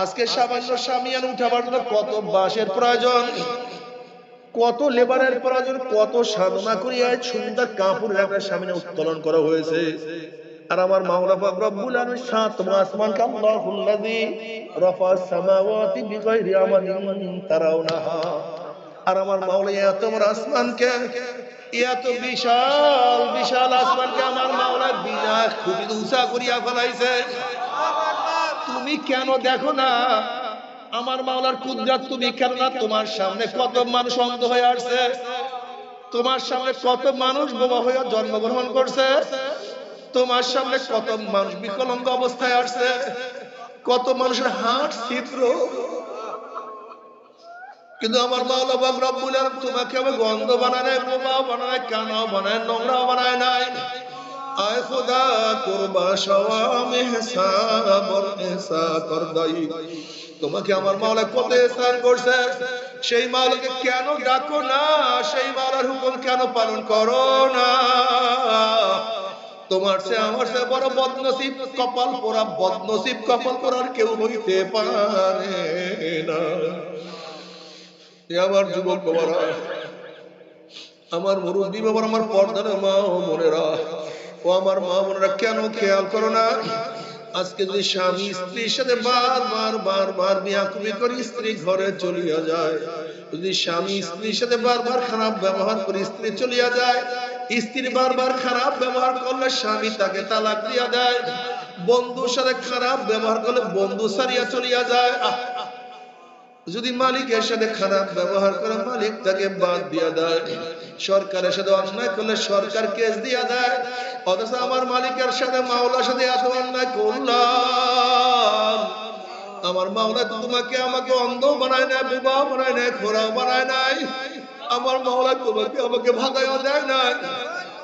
আজকে সামান্য সামিয়ান উঠাবার জন্য কত বাঁশের প্রয়োজন? কত লেবারের প্রয়োজন? কত সাধনা করিয়া সুন্দর কাপড়ের একটা সামনে উত্তোলন করা হয়েছে। আর আমার মাওলা পাক রব্বুল আলামিন সাতম আসমান কাল্লাহুল্লাযী রাফা'আস সামাওয়াতি বিগাইরি আমালিন তারাউনাহা। আর আমার মাওলা এত বড় আসমানকে, এত বিশাল বিশাল আসমানকে আমার মাওলা বিনা খুবই উঁচা করিয়া ফেলাইছে। তুমি কেন দেখো না? আমার মাওলার কুদরত তুমি কেন না? তোমার সামনে কত মানুষ অন্ধ হয়ে আসছে। তোমার সামনে কত মানুষ বোমা হয়ে জন্মগ্রহণ করছে। তোমার সামনে কত মানুষ বিকলাঙ্গ অবস্থায় আসছে। কত মানুষের হাট ছিদ্র। কিন্তু আমার মাওলা বাব রব্বুল তোমাকে আমি গন্ধ বানায়, বোমা বানায় কানা বানায় নোংরা বানায় নাই। আয় খোদা কুরবা সওয়ামে হিসাব এসা কর তোমাকে আমার মাওলা কত এহসান করছে। সেই মাওলাকে কেন ডাকো না? সেই মাওলার হুকুম কেন পালন করো না? তোমার সে আমার সে বড় বদনসিব কপাল পোড়া বদনসিব কপাল পোড়ার কেউ হইতে পারে না। আমার যুবক বাবারা আমার মুরব্বী বাবার আমার পর্দার মা ও বোনেরা ও আমার মা বোনেরা কেন খেয়াল করো না? আজকে যদি স্বামী স্ত্রীর সাথে বারবার বারবার বিয়াকুবি করে স্ত্রী ঘরে চলিয়া যায় যদি স্বামী স্ত্রীর সাথে বারবার খারাপ ব্যবহার করে স্ত্রী চলিয়া যায় স্ত্রী বারবার খারাপ ব্যবহার করলে স্বামী তাকে তালাক দিয়া দেয় বন্ধুর সাথে খারাপ ব্যবহার করলে বন্ধু সারিয়া চলিয়া যায়। আহ, যদি মালিকের সাথে খারাপ ব্যবহার করে মালিক তাকে বাদ দিয়া দেয় সরকারের সাথে অন্যায় করলে সরকার কেস দিয়া দেয়। অথচ আমার মালিকের সাথে, মাওলার সাথে এত অন্যায় করলাম। আমার মাওলা তোমাকে আমাকে অন্ধ বানায় নাই, বোবা বানায় নাই খোরাও বানায় নাই। আমার মাওলা তোমাকে আমাকে ভাগাইও দেয় নাই।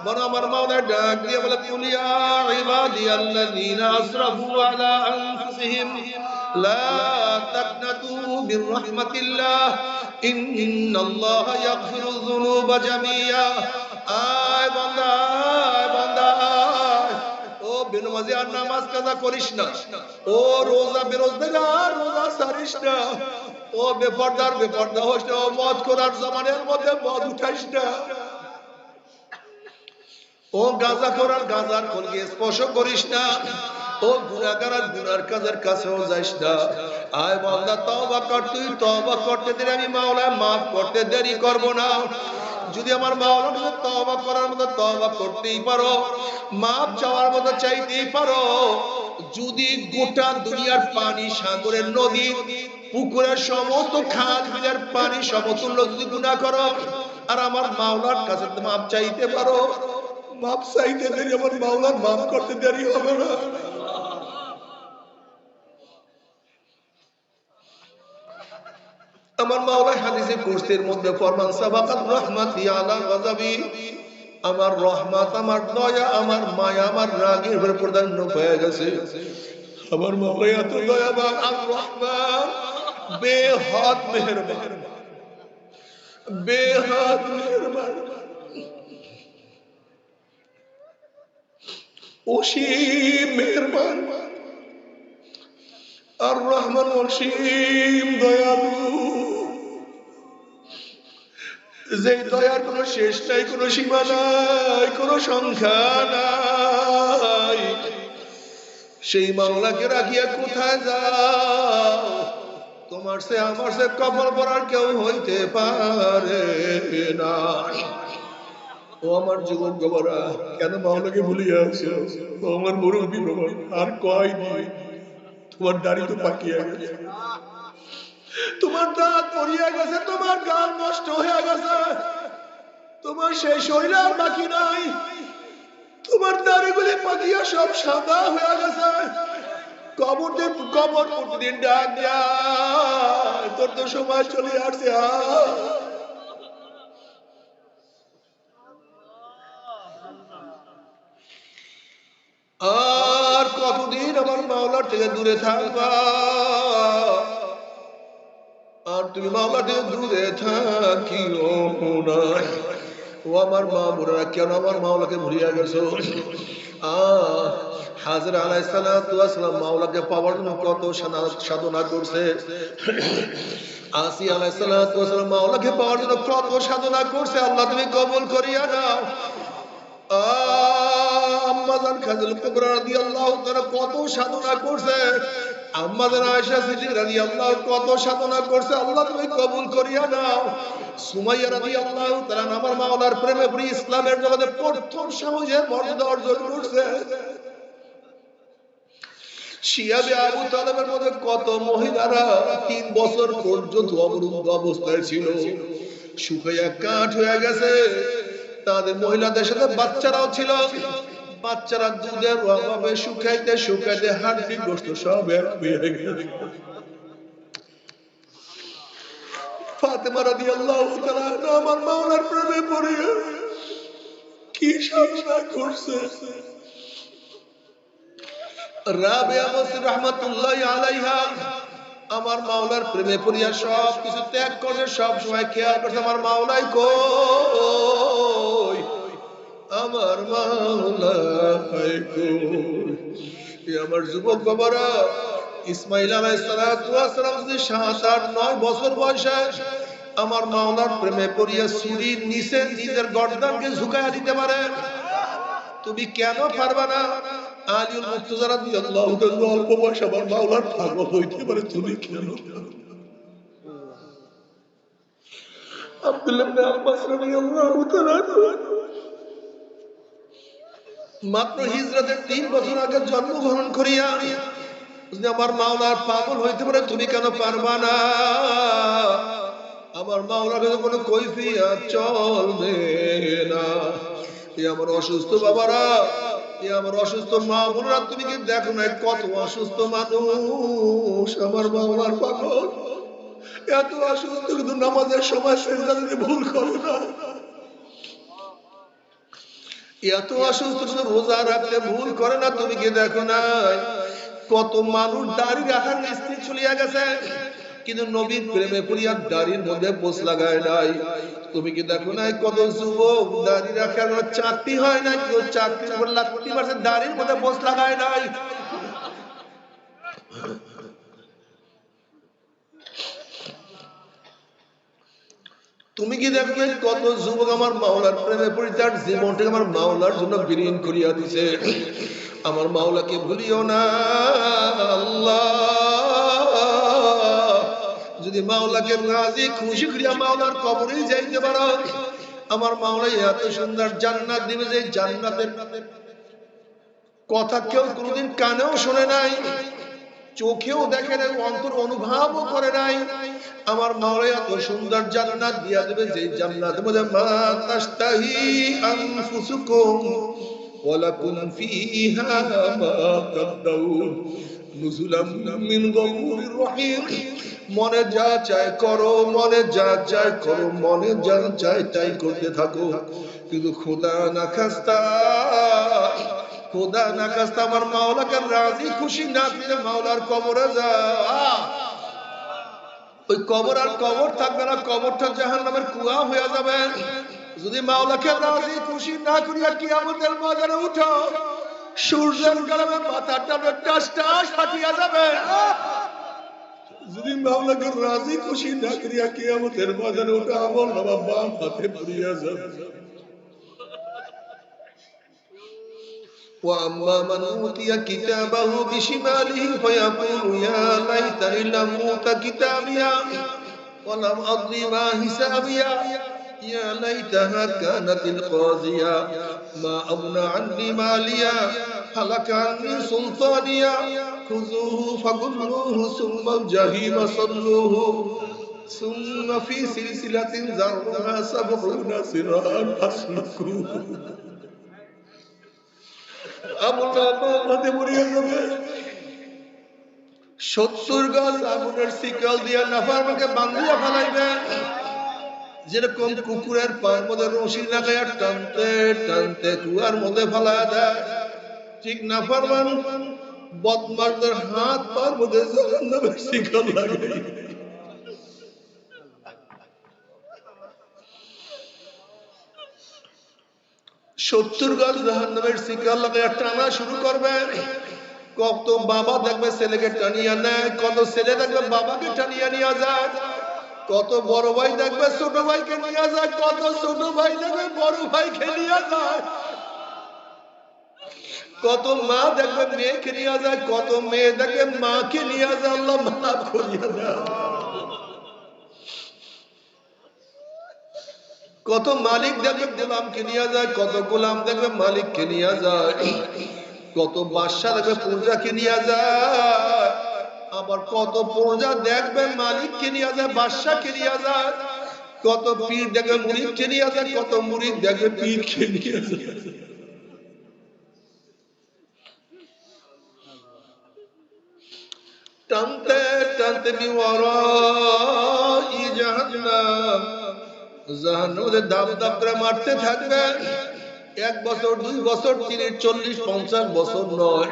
বরং আমার মাওলা ডাক দিয়ে বলে কুলিয়া ইবাদিয়াল্লাযীনা আসরাফু আলা আনফুসিহিম, লা তাকনাতু মির রাহমাতিল্লাহ। ইন্নাল্লাহা ইয়াগফিরুয যুনুবা জামিয়া। আয় বান্দা আয় বান্দা, আয়। ও বেনমাজি, আর নামাজ কাজা করিস না। ও রোজা বেরোজগার রোজা সারিস না। ও বেপরদার, বেপরদা হোস না। ও মদ করার জমানের মধ্যে মদ উঠাইস না। ও গাঁজা করার গাঁজার কলকে স্পর্শ করিস না। ও আর গুনার কাজের কাছেও যাইস না। আয় বান্দা, তওবা কর, তুই তওবা করতে দেরি, আমি মাওলা মাফ করতে দেরি করব না। যদি আমার মাওলার কাছে তওবা করার মতো তওবা করতেই পারো, মাফ চাওয়ার মতো চাইতেই পারো, যদি গোটা দুনিয়ার পানি সাগরের নদী, পুকুরের সমস্ত খাল বিলের পানি সমতুল্য যদি গুনাহ করো, আর আমার মাওলার কাছে মাপ চাইতে পারো মাপ চাইতে দেরি, আমার মাওলার মাপ করতে দেরি হবে না। আমার মাওলা হাদিসে কুরসির মধ্যে ফরমান, সাবাকাত রাহমাতি আলা গাযাবি। আমার রহমত, আমার দয়া, আমার মায়া, আমার রাগের উপর প্রাধান্য হয়ে গেছে। আমার মাওলা এত দয়াবান, আর রহমান, বেহাত মেহেরবান বেহাত মেহেরবান। অসীম মেহেরবান। আর রহমান অসীম দয়ালু। যে দয়ার কোনো শেষ নাই, কোনো সীমা নাই, কোনো সংখ্যা নাই। সেই মামলাকে রাখিয়া কোথায় যাও? তোমার সে, আমার সে কপাল পরার কেউ হইতে পারে না। ও আমার জীবন গোবরা, কেন মাওলাকে ভুলিয়া আছো ও আমার মুরব্বী বাবা আর কয় নেই তোমার দাড়ি তো পাকিয়া গেছে। তোমার দাঁত পড়িয়া গেছে, তোমার গাল নষ্ট হয়ে গেছে। তোমার সেই শরীর আর বাকি নাই। তোমার দাড়িগুলি পাকিয়া সব সাদা হয়ে গেছে। কবর কবর প্রতিদিন ডাক তোর তো সময় চলে আসছে আয়। আর কতদিন আমার মাওলার থেকে দূরে থাকবা। আর তুমি মাওলা থেকে দূরে থাকিও না ও আমার মা, বোনেরা, কেন আমার মাওলাকে ভুলিয়া গেছো? আহ, হাজরা আলাইসালাম মাওলাকে পাওয়ার জন্য কত সাধনা করছে। আসি আলাইসালাম মাওলাকে পাওয়ার জন্য কত সাধনা করছে, আল্লাহ তুমি কবুল করিয়া নাও। খাজুল কুবরা কত সাধনা করছে। আয়েশা সিদ্দিক কত সাধনা করছে, আল্লাহ তুমি কবুল করিয়া নাও। সুমাইয়া আমার মাওলার প্রেমে পড়ে ইসলামের জগতে প্রথম মর্যাদা অর্জন করছে। শিয়াবে আবু তালেবের মধ্যে কত মহিলারা তিন বছর পর্যন্ত অবরুদ্ধ অবস্থায় ছিল। শুকাইয়া কাঠ হয়ে গেছে। তাদের মহিলাদের সাথে বাচ্চারাও ছিল। বাচ্চারা দুধের অভাবে শুকাইতে শুকাইতে হাড্ডি গোস্ত সব এক হয়ে গেছে ফাতেমা আমার মাওলার প্রেমে পড়ে। কি সাধনা করছে। আলাইহা আমার মাওলার প্রেমে পড়িয়া সব কিছু ত্যাগ করে সব সময় খেয়াল করছে, আমার মাওলাই কই? আমার আমার যুবক বাবারা, ইসমাইল আলাইহিস সালাম যদি সাত, আট, নয় বছর বয়সে আমার মাওলার প্রেমে পড়িয়া ছুরির নিচে নিজের গর্দানকে ঝুঁকাইয়া দিতে পারে, তুমি কেন পারবা না? আলিউল মুর্তজা রাদিয়াল্লাহু তাআলা অল্প বয়স আমার মাওলার হইতে পারে, তুমি কেন আব্দুল্লাহ আব্বাস রাদিয়াল্লাহু তাআলা মাত্র হিজরতের তিন বছর আগে জন্মগ্রহণ করিয়া আমার মাওলার পাগল হইতে পারে, তুমি কেন পারবা না? আমার মাওলার কাছে কোনো কৈফিয়ত চলবে না। এ আমার অসুস্থ বাবারা, এ আমার অসুস্থ মা বোনরা, তুমি কি দেখো না কত অসুস্থ মানুষ আমার মাওলার পাগল? এত অসুস্থ কিন্তু নামাজের সময় দিতে ভুল করে না। এত অসুস্থ রোজা রাখতে ভুল করে না তুমি কি দেখো না? কত মানুষ দাড়ি রাখার স্ত্রী চলিয়া গেছে, কিন্তু নবীর প্রেমে পড়িয়া দাড়ির মধ্যে পোষ লাগায় নাই। তুমি কি দেখো না কত যুবক দাড়ি রাখার চাকরি হয় না কেউ চাকরি করে লাগতে পারছে দাড়ির মধ্যে পোষ লাগায় নাই। তুমি কি দেখবে কত যুবক আমার মাওলার প্রেমে পড়ি তার জীবনটাকে আমার মাওলার জন্য বিলীন করিয়া দিছে? আমার মাওলাকে ভুলিও না, আল্লাহ। যদি মাওলাকে রাজি খুশি করিয়া মাওলার কবরেই যাইতে পারো, আমার মাওলাই এত সুন্দর জান্নাত দিবে যে জান্নাতের কথা কেউ কোনোদিন কানেও শোনে নাই। চোখেও দেখে নাই, অন্তর অনুভবও করে নাই। আমার মাওলাই এত সুন্দর জান্নাত দিয়া দেবে যে জান্নাত মধ্যে মা তাস্তাহি আনফুসুকুম ওয়ালাকুম ফিহা মা তাদাউন নুজুলাম মিন গফুরির রহিম। মনে যা চায় করো, মনে যা চায় করো, মনে যা চায় তাই করতে থাকো। কিন্তু খোদা না খাস্তা খোদা না খাস্তা আমার মাওলাকে রাজি? খুশি না দিলে মাওলার কবরে যা ওই কবর আর কবর থাকবে না, কবরটা জাহান নামের কুয়া হয়ে যাবে। যদি মাওলাকে রাজি, খুশি না করিয়া কিয়ামতের ময়দানে উঠো, সূর্যের গরমে মাথাটা টাস টাস ফাটিয়া যাবে। যদি মাওলাকে রাজি, খুশি না করিয়া কিয়ামতের ময়দানে উঠো, আমল নামা বাম হাতে পড়িয়া যাবে। وأما من أوتي كتابه بشماله فيقول يا ليتني لم أوت كتابيا. ولم أضل ما حسابيا. يا ليتها كانت القاضية ما أغنى عني ماليا. هلك عني سلطانيا. خذوه فغلوه ثم الجحيم صلوه. ثم في سلسلة ذرها سبعون আমলটা পড়িয়া যাবে। গাছ আগুনের শিকল দিয়া নাফার মুখে বাঙ্গুয়া ফেলাইবেন যেরকম কুকুরের পার মধ্যে রশি লাগাইয়া টানতে টানতে কুয়ার মধ্যে ফেলা দেয়, ঠিক নাফার মান বদমারদের হাত পার মধ্যে শিকল লাগে সত্তর গজ জাহান নামের শিকার লাগে টানা শুরু করবে। কত বাবা দেখবে ছেলেকে টানিয়া নেয়, কত ছেলে দেখবে বাবাকে টানিয়া নিয়ে যায়, কত বড় ভাই দেখবে ছোট ভাইকে নিয়ে যায়, কত ছোট ভাই দেখবে বড় ভাইকে নিয়ে যায়। কত মা দেখবে মেয়েকে নিয়ে যায়, কত মেয়ে দেখবে মাকে নিয়ে যায়, আল্লাহ মাফ করিয়া যায় কত মালিক দেখবে গোলামকে নিয়ে যায়, কত গোলাম দেখবে মালিককে নিয়ে যায়, কত বাদশা দেখবে প্রজাকে নিয়ে যায়, আবার কত প্রজা দেখবে মালিককে নিয়ে যায় বাদশাকে নিয়ে যায়, কত পীর দেখবে মুরিদকে নিয়ে যায়, কত মুরিদ দেখবে পীরকে নিয়ে যায়। টানতে টানতে বিওয়ারাই জাহান্নাম। জাহান্নামে দাব দাব করে মারতে থাকবে, এক বছর, দুই বছর, তিরিশ, চল্লিশ, পঞ্চাশ বছর নয়,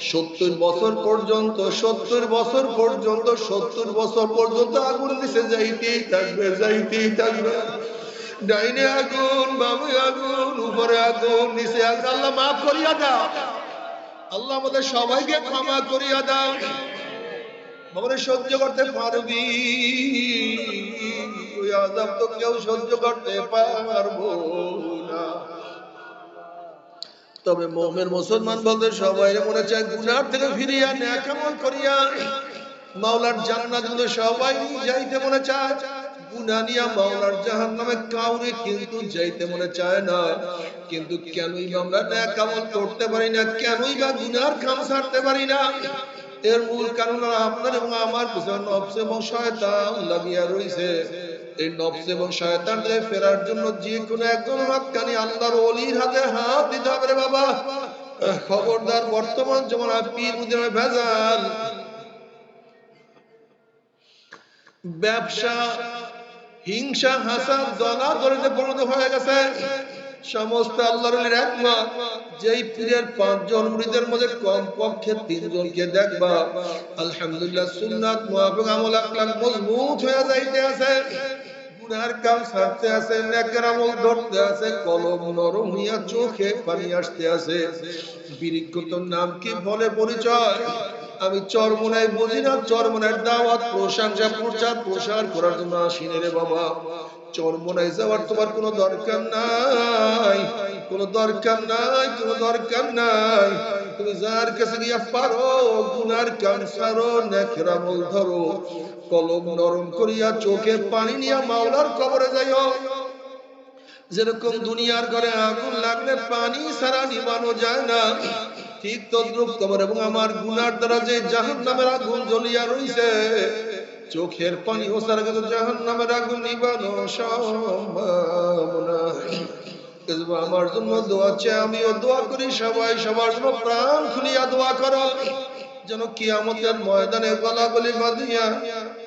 সত্তর বছর পর্যন্ত, সত্তর বছর পর্যন্ত, সত্তর বছর পর্যন্ত আগুন নিচে যাইতেই থাকবে যাইতেই থাকবে। ডাইনে আগুন, বামে আগুন, উপরে আগুন, নিচে আগুন। আল্লাহ মাফ করিয়া দাও। আল্লাহ আমাদের সবাইকে ক্ষমা করিয়া দাও। বাবারে সহ্য করতে পারবি। ওই আজাব তো কেউ সহ্য করতে পারব না। তবে মোমের মুসলমান বলতে সবাই মনে চায় গুনার থেকে ফিরিয়া ন্যাকামল করিয়া মাওলার জান্নাত কিন্তু সবাই যাইতে মনে চায় গুনা নিয়া মাওলার জাহান নামে কাউরে কিন্তু যাইতে মনে চায় না। কিন্তু কেনই আমরা ন্যাকামল করতে পারি না, কেনই বা গুনার কাম ছাড়তে পারি না। এর মূল কারণ আপনার এবং আমার পিছনে নফস এবং শয়তান লাগিয়া রয়েছে এই নফস এবং শয়তান থেকে ফেরার জন্য যে কোনো একজন হাতখানি আল্লাহর অলির হাতে হাত দিতে হবে বাবা। খবরদার বর্তমান যেমন পীর মুদির ভেজাল। ব্যবসা, হিংসা হাসা দলা দলিতে পরিণত হয়ে গেছে। সমস্ত আল্লাহর একমত, যেই পীরের পাঁচজন মুরিদের মধ্যে কম পক্ষে তিনজনকে দেখবা, আলহামদুলিল্লাহ সুন্নাত মুআফিক আমল আকলাক মজবুত হয়ে যাইতে আছে। ছাড়তে আছে ধরতে আছে কলম নরম হইয়া চোখে পানি আসতে আছে নাম কি বলে পরিচয়? আমি চরমনায় বুঝি না চরমনার দাওয়াত, প্রশংসা, প্রচার, প্রসার করার জন্য আসিনি রে বাবা। চরমনায় যাওয়ার তোমার কোনো দরকার নাই, কোনো দরকার নাই, কোনো দরকার নাই। তুমি যার কাছে গিয়া পারো, গুনার কান সারো নেকের আমল ধরো। কলম নরম করিয়া চোখে পানি নিয়া মাওলার কবরে যাইও। যেরকম দুনিয়ার ঘরে আগুন লাগলে পানি সারা নিবানো যায় না, ঠিক তদ্রুপ তোমার এবং আমার গুনার দ্বারা যে জাহান নামের আগুন জ্বলিয়া রইছে, চোখের পানি ও সারা কিন্তু জাহান নামের আগুন নিবানো সম্ভব না। আমার জন্য দোয়া চাই আমিও দোয়া করি সবাই, সবার জন্য প্রাণ খুলিয়া দোয়া করো। যেন কি কিয়ামতের ময়দানে গলা গলি বাঁধিয়া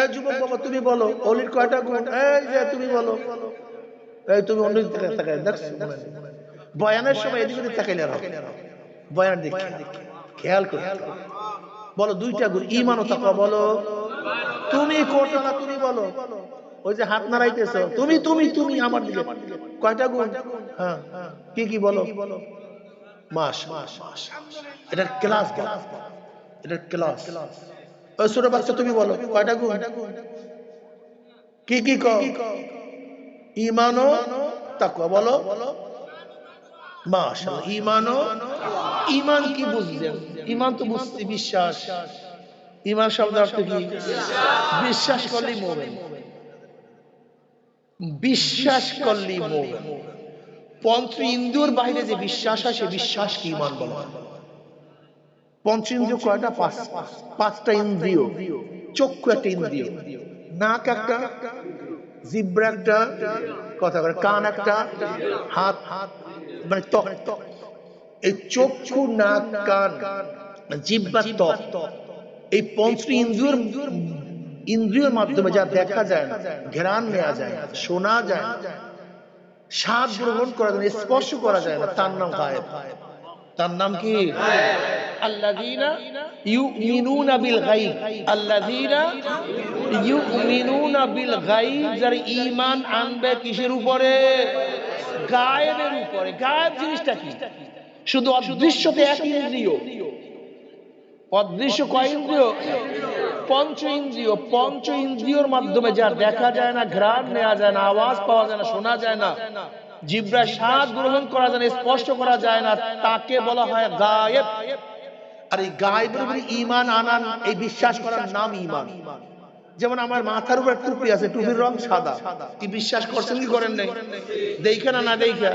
এই যুবক বাবা, তুমি বলো, অলির কয়টা গুণ? এই যে তুমি বলো। এই তুমি অন্য দিকে তাকাই দেখছ বয়ানের সময় এদিকে ওদিকে তাকাইলে বয়ানের দিকে খেয়াল করো। বলো, দুইটা গুণ ইমান ও বলো। তুমি কোটা না তুমি বলো। ওই যে হাত নাড়াইতেছো, তুমি তুমি তুমি, আমার দিকে। কয়টা গুণ? হ্যাঁ কি কি বলো? মাস মাস মাস এটার ক্লাস বলো। এটার ক্লাস। তুমি বলো, কয়টা গুণ? কি কি ইমানো বলো। ইমানো ইমান কি বুঝলেন ইমান তো বিশ্বাস। ইমান শব্দ অর্থ কি? বিশ্বাস করলি মুমিন বিশ্বাস করলে মুমিন পঞ্চ ইন্দুর বাইরে যে বিশ্বাস হয়, সে বিশ্বাস কি ইমান বলা? হয় পঞ্চ ইন্দ্রিয় কয়টা? পাঁচ। পাঁচটা ইন্দ্রিয়। চক্ষু একটা ইন্দ্রিয়। নাক একটা, জিব্রা একটা, কথা করে কান একটা, হাত হাত মানে ত্বক। এই চক্ষু, নাক, কান, জিব্বা, ত্বক, এই পঞ্চ ইন্দ্রিয়র ইন্দ্রিয়র মাধ্যমে যা দেখা যায় না ঘ্রাণ নেওয়া যায় না, শোনা যায় না, স্বাদ গ্রহণ করা যায় না, স্পর্শ করা যায় না, তার নাম গায়েব। তার নাম কি? পঞ্চ ইন্দ্রিয়। পঞ্চ ইন্দ্রিয়র মাধ্যমে যা দেখা যায় না, ঘ্রাণ নেওয়া যায় না, আওয়াজ পাওয়া যায় না, শোনা যায় না জিব্রা স্বাদ গ্রহণ করা যায় না, স্পষ্ট করা যায় না, তাকে বলা হয় গায়েব। আর এই গায়েবের উপরে ইমান আনান, এই বিশ্বাস করার নাম ইমান যেমন আমার মাথার উপর টুপি আছে, টুপির রং সাদা। কি বিশ্বাস করছেন, কি করেন নাই? দেখা না না দেখা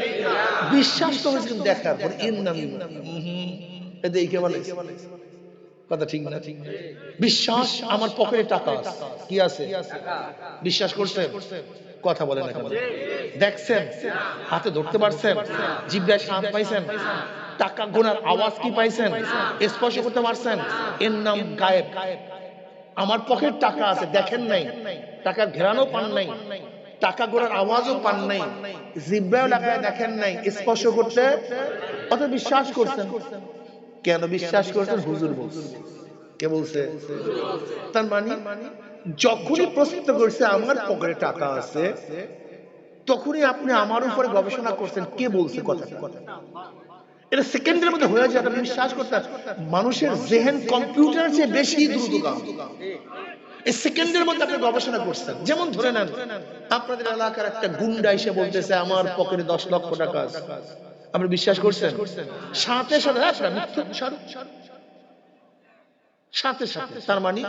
বিশ্বাস তো হয়েছে দেখার পর এর নাম দেখে বলে কথা ঠিক না? ঠিক বিশ্বাস আমার পকেটে টাকা আছে। কি আছে? বিশ্বাস করছেন? কথা বলেন? দেখছেন? হাতে ধরতে পারছেন? জিব্রায় স্বাদ পাইছেন? টাকা গোনার আওয়াজ কি পাইছেন? স্পর্শ করতে পারছেন? এর নাম গায়েব। আমার পকেট টাকা আছে, দেখেন নাই। টাকার ঘেরানো পান নাই। টাকা গোনার আওয়াজও পান নাই। জিব্রায় লাগায় দেখেন নাই। স্পর্শ করতে? অত বিশ্বাস করছেন? কেন বিশ্বাস করছেন? হুজুর বলছে। কে বলছে? তার মানে যখনই প্রশ্ন করছে, আমার পকেটে টাকা আছে, তখনই আপনি আমার উপরে গবেষণা করছেন। কে বলছে কথা কথা এটা সেকেন্ডের মধ্যে হয়ে যায় আপনি বিশ্বাস করতে মানুষের জেহেন কম্পিউটার চেয়ে বেশি দ্রুতগাম। এই সেকেন্ডের মধ্যে আপনি গবেষণা করছেন। যেমন ধরে নেন, আপনাদের এলাকার একটা গুন্ডা এসে বলতেছে, আমার পকেটে দশ লক্ষ টাকা আছে। আপনি বিশ্বাস করছেন? সাথে সাথে হ্যাঁ। সাথে সাথে, তার মানে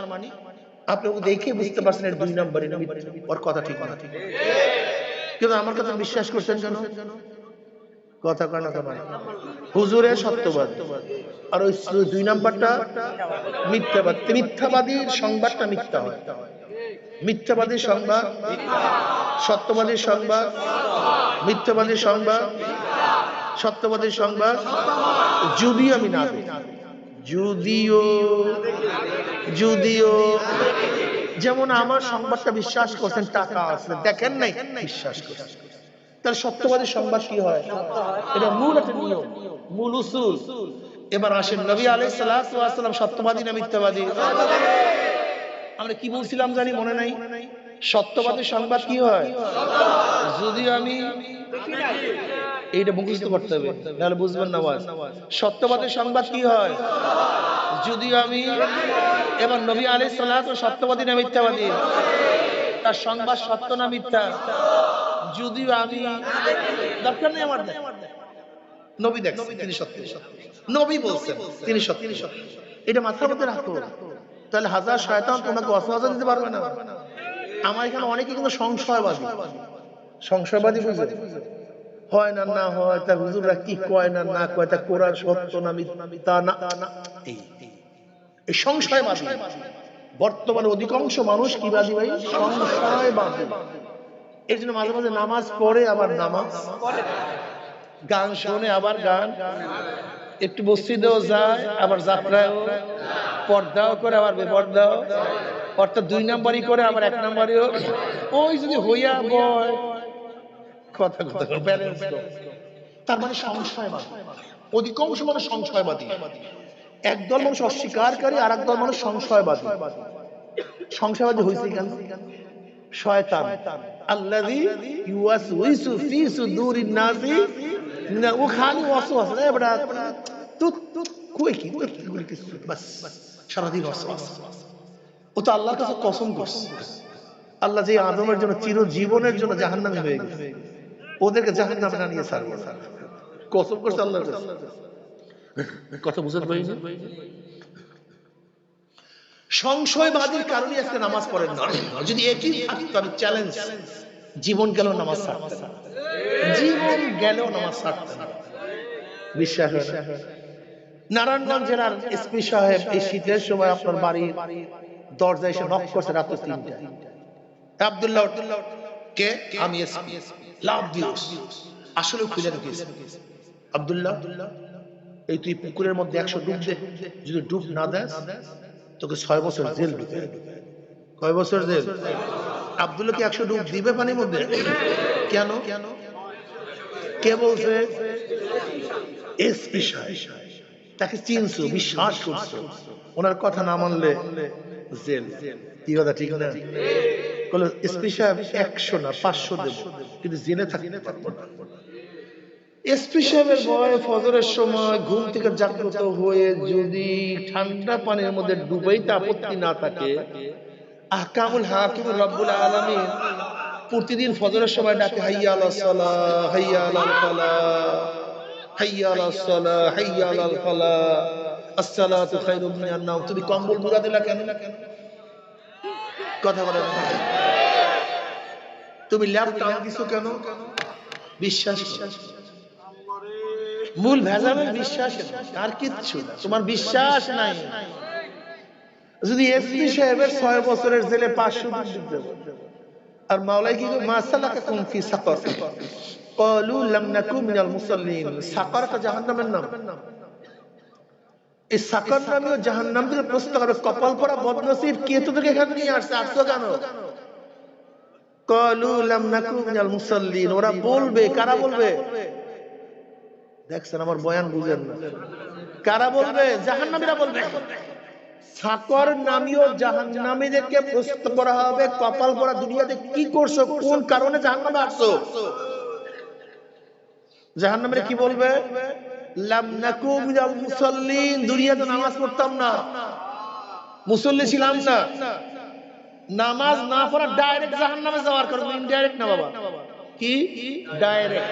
আপনি ওকে দেখে বুঝতে পারছেন এর দুই নম্বরই না মিথ্যা। ওর কথা ঠিক কিন্তু আমার কথা বিশ্বাস করছেন কেন? কথা কেন হুজুরের সত্যবাদ। আর ওই দুই নাম্বারটা মিথ্যাবাদ। মিথ্যাবাদীর সংবাদটা মিথ্যা হয়। মিথ্যাবাদীর সংবাদ, সত্যবাদীর সংবাদ, মিথ্যাবাদীর সংবাদ, সত্যবাদীর সংবাদ, যদিও আমি না। যদিও যদিও। যেমন আমার সংবাদটা বিশ্বাস করছেন, টাকা আছে। দেখেন নাই? বিশ্বাস করছেন। তার সত্যবাদী সংবাদ কি হয়? এটা মূল একটা নিয়ম, মূল উসুল। এবার আসেন নবী ওয়াস সালাম, সত্যবাদী না মিথ্যাবাদী? আমরা কি বলছিলাম জানি মনে নাই? সত্যবাদী সংবাদ কি হয়? যদি আমি এইটা মুখস্থ করতে হবে তাহলে বুঝবেন না আওয়াজ সত্যবাদী সংবাদ কি হয়? যদি আমি এবার নবী আলাইহিস সালাতু সত্যবাদী না মিথ্যাবাদী? তার সংবাদ সত্য না মিথ্যা? যদিও আমি দরকার নেই আমার নবী দেখ তিনি সত্য। নবী বলছেন, তিনি সত্য। এটা মাথার মধ্যে রাখো। তাহলে হাজার শয়তান তোমাকে অসহজা দিতে পারবে না। আমার এখানে অনেকে কিন্তু সংশয়বাদী। সংশয়বাদী বুঝে হয় না না হয়, তা হুজুররা কি কয় না না কয়, তা কোরআন সত্য না মিথ্যা? না এই- এই সংশয়বাদী। বর্তমানে অধিকাংশ মানুষ কি বাদী ভাই? সংশয়বাদী। এর জন্য মাঝে মাঝে নামাজ পড়ে আবার নামাজ গান শোনে আবার গান একটু মসজিদেও যায় আবার যাত্রায়ও। পর্দাও করে আবার বেপর্দাও। অর্থাৎ দুই নাম্বারই করে আবার এক নাম্বারইও ওই যদি হইয়া বয়। কথা কথা ব্যালেন্স তার মানে সংশয়বাদী। অধিকাংশ মানুষ সংশয়বাদী। একদল মানুষ অস্বীকারী আর একদল মানুষ সংশয়বাদী। সংশয়বাদী হয়েছে কেন? শয়তান। আল্লাযী ইউওয়াসউইসু ফি সুদুরিন নাসি। না, ও খালি ওয়াসওয়াস এ বড়া ও তো আল্লাহর কাছে কসম করছে। আল্লাহ যে আদমের জন্য চিরজীবনের জন্য জাহান্নামী হয়ে গেছে। ওদেরকে জাহান্নামে না নিয়ে ছাড়বে। কসম করছে আল্লাহর কথা বুঝতে পারি সংশয়বাদীর কারণে আজকে নামাজ পড়েন না। যদি একই থাকতো আমি চ্যালেঞ্জ জীবন গেল নামাজ। জীবন গেলেও নামাজ। বিশ্বাস নারায়ণগঞ্জ জেলার এসপি সাহেব এই শীতের সময় আপনার বাড়ির দরজায় এসে নক করছে রাত তিনটায়। আব্দুল্লাহ, কে? আমি এসপি লাভ দিউস আসলে খুঁজে ঢুকেছি আব্দুল্লাহ, এই তুই পুকুরের মধ্যে একশো ডুব দে। যদি ডুব না দেস তোকে ছয় বছর জেল ঢুকে কয় বছর জেল? আব্দুল্লাহ কি একশো ডুব দিবে পানির মধ্যে? কেন? কেন কে বলছে? তাকে চিনছো, বিশ্বাস করছ। ওনার কথা না মানলে জেল। কি কথা, ঠিক না? বলে এসপি সাহেব একশো না, পাঁচশো দেব। কিন্তু জেনে থাকতে পারব না। এসপি সাহেবের ফজরের সময় ঘুম থেকে জাগ্রত হয়ে যদি ঠান্ডা পানির মধ্যে ডুবাইতে আপত্তি না থাকে, আহকামুল হাকিম রব্বুল আলামিন প্রতিদিন ফজরের সময় ডাকে, হাইয়া আলাস সালাহ হাইয়া আলাল ফালাহ হাইয়া আলাস সালাহ হাইয়া আলাল ফালাহ আসসালাতু খায়রুম মিনান নাওম। তুমি কম্বল মুড়া দিলা কেন? কথা বলে। তুমি ল্যাব টান দিছো কেন? বিশ্বাস বিশ্বাস মূল ভেজালের বিশ্বাস আর কিচ্ছু তোমার বিশ্বাস নাই। যদি এসপি সাহেবের ছয় বছরের জেলে পাঁচশো আর মাওলাই কি মাসালাকা কুম ফি সাকর? ক্বালু লাম নাকু মিনাল নাম। এই সাকর থেকে প্রশ্ন কপাল বদনসিব কে তোদেরকে এখানে নিয়ে আসছে আসছো কেন ক্বালু লাম নাকু মিনাল ওরা বলবে, কারা বলবে? দেখছেন আমার বয়ান বুঝেন না। কারা বলবে? জাহান্নামীরা বলবে। সাকর নামীয় জাহান্নামীদেরকে প্রশ্ন করা হবে, কপাল পরা দুনিয়াতে কি করছ? কোন কারণে জাহান্নামে আসছো? জাহান্নামীরা কি বলবে? লাম নাকু মিনাল মুসাল্লিন। দুনিয়াতে নামাজ পড়তাম না। মুসল্লি ছিলাম না। নামাজ না পড়া ডাইরেক্ট জাহান্নামে যাওয়ার কারণ ইনডাইরেক্ট না বাবা। কি? ডাইরেক্ট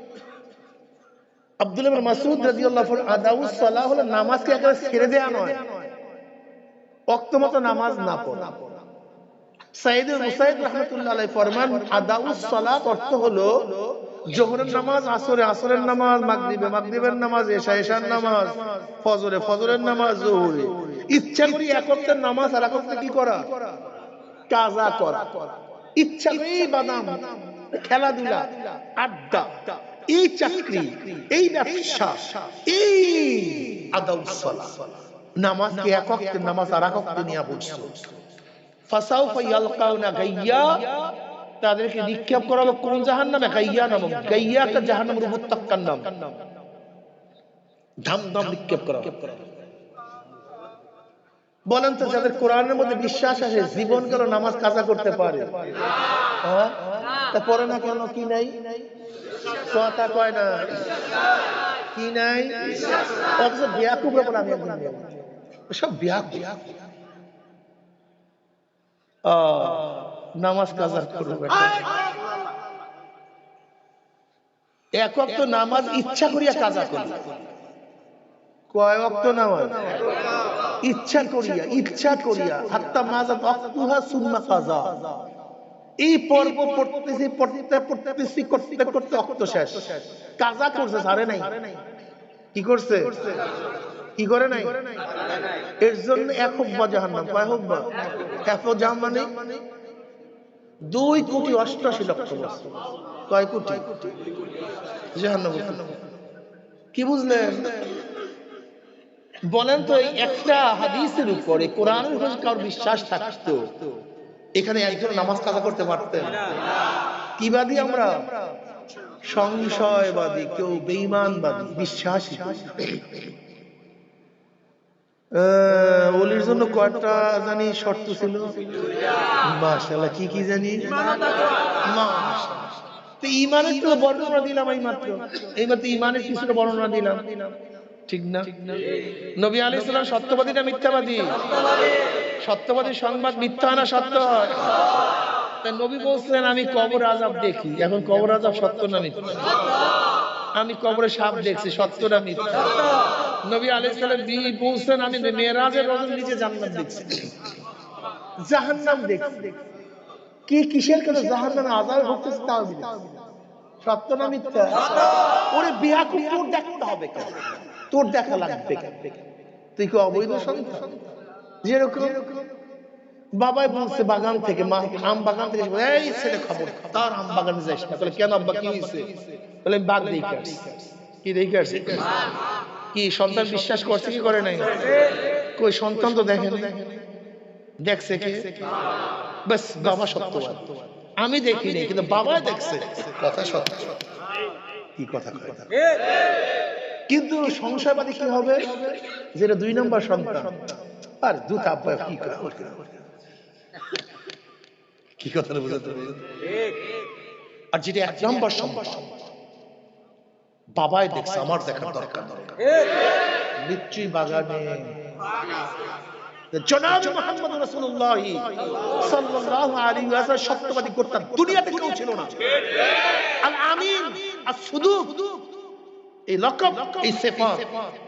আব্দুল মাসুদ নামাজকে একেবারে ছেড়ে নয়। ওয়াক্ত মতো নামাজ না পড়া। খেলাধুলা আড্ডা। এই চাকরি, এই ব্যবসা, এই নামাজ আর গাইয়া, তাদেরকে নিক্ষেপ কোন জাহান্নামে? গাইয়া নামক, গাইয়া একটা উপত্যকার নাম। নিক্ষেপ করা বলেন তো, যাদের কোরআনের মধ্যে বিশ্বাস আছে, জীবন গেল, নামাজ কাজা করতে পারে। হ্যাঁ? তা পরে না কেন? কি নাই? কথা কয় না? কি নাই? অথচ বলে আমি একদিন সব ব্যাকুব। আহ, নামাজ কাজা করবে একক তো নামাজ ইচ্ছা করিয়া কাজা করবে কয় অক্ত নামাজ? ইচ্ছা করিয়া ইচ্ছা করিয়া। হাত্তা মাজা অক্তুহা সুন্না কাজা। এই পর্ব পড়তেছি পড়তে পড়তেছি করতে করতে অক্ত শেষ। কাজা করছে সারে নাই। কি করছে? কি করে নাই? এর জন্য এক হুব্বা জাহান্নাম। কয় হুব্বা এক জাহান মানে? দুই কোটি অষ্টাশি লক্ষ বছর কয় কোটি? জাহান্নাম। কি বুঝলেন? বলেন তো এই একটা হাদিসের উপরে কোরআন কারোর বিশ্বাস থাকতো? এখানে একজন নামাজ কাজা করতে পারতেন। কিবাদী আমরা সংশয়বাদী, কেউ বেঈমানবাদী, বিশ্বাসী। ওলির জন্য কয়টা জানি শর্ত ছিল? মাশাআল্লাহ, কি কি জানি। তো ইমানের তো বর্ণনা দিলাম এই মাত্র এই মাত্র ইমানের কিছুটা বর্ণনা দিলাম। ঠিক না? নবী আলাইহিস সালাম সত্যবাদী না মিথ্যাবাদী? সত্যবাদী সংবাদ মিথ্যা না সত্য হয়? নবী বলছিলেন আমি কবর আজাব দেখি। এখন কবর আজাব সত্য না মিথ্যা? আমি কবরে সাপ দেখছি সত্য না মিথ্যা? নবী আলাইহিস সালাম বি বলছেন আমি মেরাজের রোজ নিচে জান্নাত দেখছি। জাহান্নাম দেখছি। কি কিসের কাছে জাহান্নামে আযাব ভুগতেছে তাও সত্য না মিথ্যা? ওরে বিয়া করে তোর দেখতে হবে কেন? তোর দেখা লাগবে তুই কি অবৈধ সন্তান? যেরকম বাবাই বলছে বাগান থেকে মা আম বাগান থেকে এসে এই ছেলে খবর তার আম বাগানে যাইস না। বলে কেন আব্বা কি হয়েছে বলে আমি বাঘ দেখে আসছি। কি দেখে আসছি? কি সন্তান বিশ্বাস করছে কি করে নাই? কই সন্তান তো দেখে নাই। দেখছে কে? বাস বাবা সত্যবাদ আমি দেখিনি কিন্তু বাবা দেখছে। কথা সত্য। কি কথা কয়? না? কিন্তু সংশয়বাদী কি হবে? যেটা দুই নম্বর সন্তান। আর দুধ আব্বা কি করে? কি কথা বুঝাতে? আর যেটা এক নম্বর সন্তান, বাবাই দেখছে, আমার দেখার দরকার নিশ্চয়ই বাগানে। জনাব মোহাম্মদ রাসূলুল্লাহ সাল্লাল্লাহু আলাইহি ওয়াসাল্লাম সত্যবাদী গোটা দুনিয়াতে কেউ ছিল না। আল আমিন আর শুধু এই লকব এই সিফাত,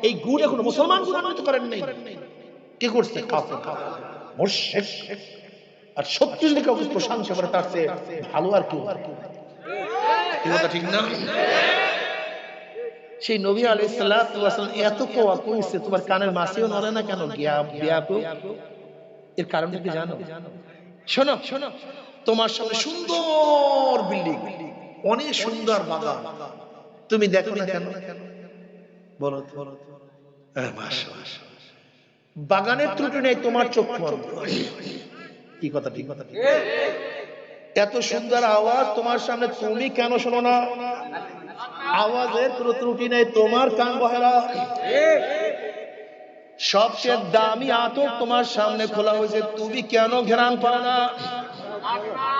এই গুণ এখন মুসলমান গুণান্বিত করেন নাই। কি করছে? কাফের। মুশরিক আর সত্য যদি কাউকে প্রশংসা করে তার চেয়ে ভালো আর কেউ কথা, ঠিক না? সেই নবী সালাম এত কোয়া কইছে, তোমার কানের মাছিও নড়ে না কেন? এর কারণটা কি জানো? শোনো শোনো। তোমার সামনে সুন্দর বিল্ডিং, অনেক সুন্দর বাগান। তুমি দেখো না কেন? বলো। হ্যাঁ। বাগানের ত্রুটি নেই তোমার চোখ কি কথা ঠিক কথা ঠিক এত সুন্দর আওয়াজ তোমার সামনে তুমি কেন শোনো না? আওয়াজের কোনো ত্রুটি নেই তোমার কান বহেরা। সবচেয়ে দামি আতর তোমার সামনে খোলা হয়েছে তুমি কেন ঘেরান পাও না?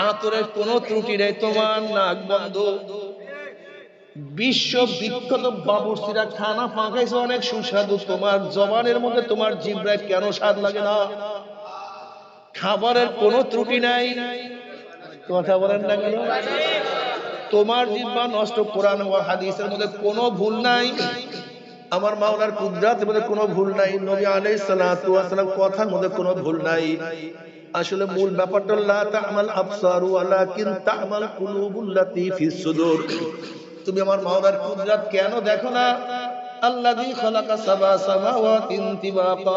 আতরের কোনো ত্রুটি নেই তোমার নাক বন্ধ। বিশ্ব বিখ্যাত বাবুর্চিরা খানা পাকাইছে অনেক সুস্বাদু। তোমার জবানের মধ্যে তোমার জিব্রায় কেন স্বাদ লাগে না? খাবারের কোনো ত্রুটি নাই। কথা বলেন না কেন? তোমার জিব্বা নষ্ট কোরআন ও হাদিসের মধ্যে কোনো ভুল নাই। আমার মাওলার কুদরাতের মধ্যে কোনো ভুল নাই। নবী ওয়াস সালাম কথার মধ্যে কোনো ভুল নাই। আসলে মূল ব্যাপারটা লা তা'মাল আবসারু ওয়ালাকিন তা'মাল কুলুবুল্লাতী ফিস সুদূর। তুমি আমার মাওলার কুদরত কেন দেখো না? আল্লাযী খালাকা সাবা সামাওয়াতিন তিবাকা